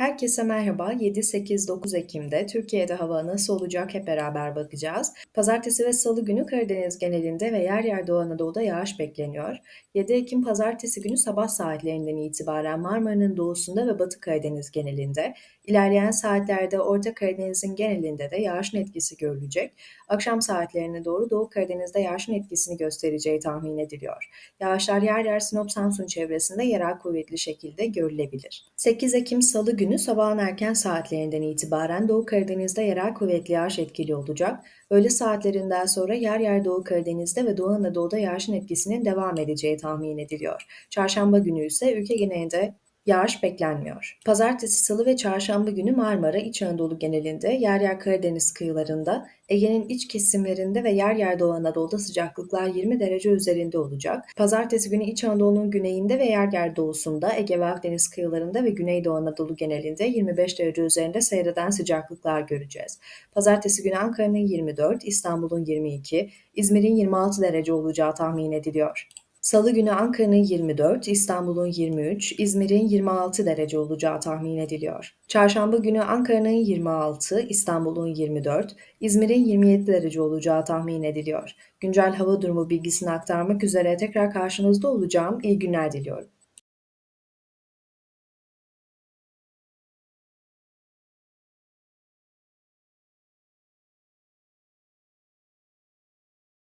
Herkese merhaba. 7, 8, 9 Ekim'de Türkiye'de hava nasıl olacak hep beraber bakacağız. Pazartesi ve Salı günü Karadeniz genelinde ve yer yer Doğu Anadolu'da yağış bekleniyor. 7 Ekim Pazartesi günü sabah saatlerinden itibaren Marmara'nın doğusunda ve Batı Karadeniz genelinde, ilerleyen saatlerde Orta Karadeniz'in genelinde de yağışın etkisi görülecek. Akşam saatlerine doğru Doğu Karadeniz'de yağışın etkisini göstereceği tahmin ediliyor. Yağışlar yer yer Sinop Samsun çevresinde yerel kuvvetli şekilde görülebilir. 8 Ekim Salı günü sabahın erken saatlerinden itibaren Doğu Karadeniz'de yerel kuvvetli yağış etkili olacak. Öğle saatlerinden sonra yer yer Doğu Karadeniz'de ve Doğu Anadolu'da yağışın etkisinin devam edeceği tahmin ediliyor. Çarşamba günü ise ülke genelinde Yağış beklenmiyor. Pazartesi, salı ve çarşamba günü Marmara, İç Anadolu genelinde, yer yer Karadeniz kıyılarında, Ege'nin iç kesimlerinde ve yer yer Doğu Anadolu'da sıcaklıklar 20 derece üzerinde olacak. Pazartesi günü İç Anadolu'nun güneyinde ve yer yer doğusunda, Ege ve Akdeniz kıyılarında ve Güneydoğu Anadolu genelinde 25 derece üzerinde seyreden sıcaklıklar göreceğiz. Pazartesi günü Ankara'nın 24, İstanbul'un 22, İzmir'in 26 derece olacağı tahmin ediliyor. Salı günü Ankara'nın 24, İstanbul'un 23, İzmir'in 26 derece olacağı tahmin ediliyor. Çarşamba günü Ankara'nın 26, İstanbul'un 24, İzmir'in 27 derece olacağı tahmin ediliyor. Güncel hava durumu bilgisini aktarmak üzere tekrar karşınızda olacağım. İyi günler diliyorum.